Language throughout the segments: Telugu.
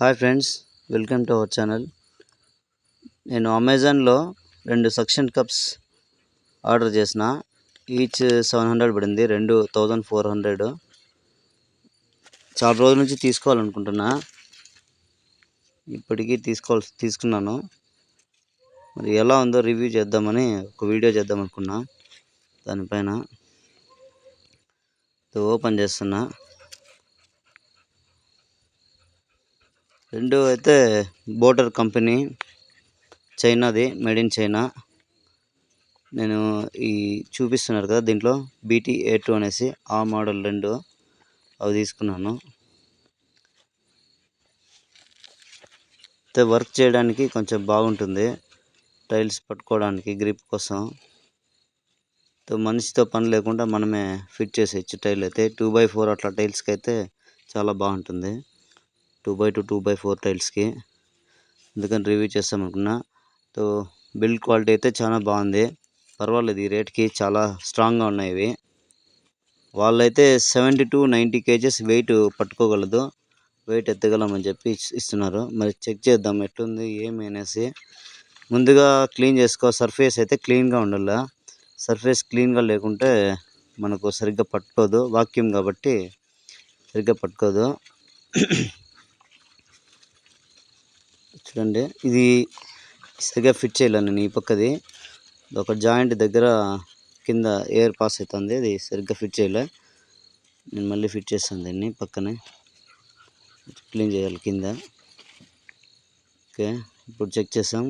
Hi friends welcome to our channel. నేను అమెజాన్లో రెండు సక్షన్ కప్స్ ఆర్డర్ చేసిన. ఈచ్ సెవెన్ హండ్రెడ్ పడింది రెండు థౌజండ్ ఫోర్ హండ్రెడ్. చాలా రోజుల నుంచి తీసుకోవాలనుకుంటున్నా. ఇప్పటికీ తీసుకోవాల్సి తీసుకున్నాను. మరి ఎలా ఉందో రివ్యూ చేద్దామని ఒక వీడియో చేద్దాం అనుకున్నా. దానిపైన ఓపెన్ చేస్తున్నా. రెండు అయితే బోటర్ కంపెనీ చైనాది మేడ్ ఇన్ చైనా. నేను ఈ చూపిస్తున్నారు కదా దీంట్లో బీటీ ఏ టూ అనేసి ఆ మోడల్ రెండు అవి తీసుకున్నాను. అయితే వర్క్ చేయడానికి కొంచెం బాగుంటుంది టైల్స్ పట్టుకోవడానికి గ్రిప్ కోసం. మనిషితో పని లేకుండా మనమే ఫిట్ చేసేయచ్చు టైల్ అయితే టూ బై ఫోర్ అట్లా టైల్స్కి అయితే చాలా బాగుంటుంది. Two by two two by four టైల్స్కి అందుకని రివ్యూ చేస్తాం అనుకున్నా. సో బిల్డ్ క్వాలిటీ అయితే చాలా బాగుంది. పర్వాలేదు ఈ రేట్కి చాలా స్ట్రాంగ్గా ఉన్నాయి ఇవి. వాళ్ళైతే seventy to ninety KGs weight పట్టుకోగలదు. Weight ఎత్తగలమని చెప్పి ఇస్తున్నారు. మరి చెక్ చేద్దాం ఎట్లుంది ఏమి అనేసి. ముందుగా క్లీన్ చేసుకో సర్ఫేస్ అయితే క్లీన్గా ఉండాలి. సర్ఫేస్ క్లీన్గా లేకుంటే మనకు సరిగ్గా పట్టుకోదు. వాక్యూమ్ కాబట్టి సరిగ్గా పట్టుకోదు. చూడండి. ఇది సరిగ్గా ఫిట్ చేయలేను నేను ఈ పక్కది. ఒక జాయింట్ దగ్గర కింద ఎయిర్ పాస్ అవుతుంది అది సరిగ్గా ఫిట్ చేయలే. నేను మళ్ళీ ఫిట్ చేస్తాను దీన్ని పక్కనే. క్లీన్ చేయాలి కింద. ఓకే ఇప్పుడు చెక్ చేసాం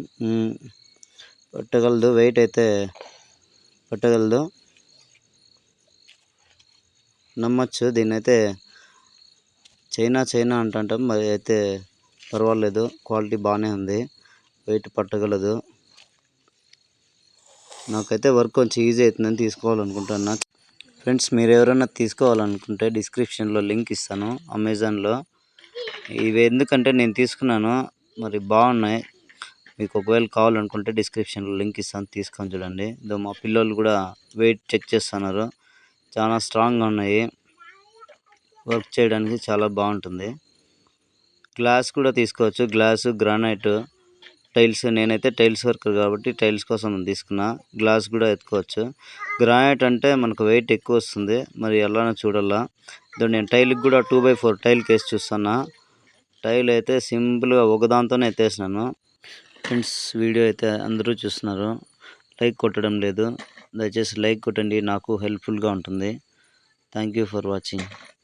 పట్టగలదు వెయిట్ అయితే పట్టగలదు. నమ్మచ్చు దీన్ని అయితే చైనా చైనా అంటుంటాం. మరి అయితే పర్వాలేదు క్వాలిటీ బాగానే ఉంది వెయిట్ పట్టగలదు. నాకైతే వర్క్ కొంచెం ఈజీ అవుతుందని తీసుకోవాలనుకుంటున్నా. ఫ్రెండ్స్ మీరు ఎవరైనా తీసుకోవాలనుకుంటే డిస్క్రిప్షన్లో లింక్ ఇస్తాను అమెజాన్లో. ఇవి ఎందుకంటే నేను తీసుకున్నాను మరి బాగున్నాయి. మీకు ఒకవేళ కావాలనుకుంటే డిస్క్రిప్షన్లో లింక్ ఇస్తాను తీసుకొని చూడండి. ఇదో మా పిల్లలు కూడా వెయిట్ చెక్ చేస్తున్నారు. చాలా స్ట్రాంగ్గా ఉన్నాయి. వర్క్ చేయడానికి చాలా బాగుంటుంది. గ్లాస్ కూడా తీసుకోవచ్చు. Glass granite tiles. నేనైతే టైల్స్ వర్కర్ కాబట్టి టైల్స్ కోసం తీసుకున్నా. గ్లాస్ కూడా ఎత్తుకోవచ్చు. గ్రానైట్ అంటే మనకు వెయిట్ ఎక్కువ వస్తుంది. మరి ఎలానో చూడాలా నేను టైల్కి కూడా టూ బై ఫోర్ టైల్ కేసి చూస్తున్నా. టైల్ అయితే సింపుల్గా ఒకదాంతోనే ఎత్తేసినాను. ఫ్రెండ్స్ వీడియో అయితే అందరూ చూస్తున్నారు. లైక్ కొట్టడం లేదు. దయచేసి లైక్ కొట్టండి. నాకు హెల్ప్ఫుల్గా ఉంటుంది. Thank for watching.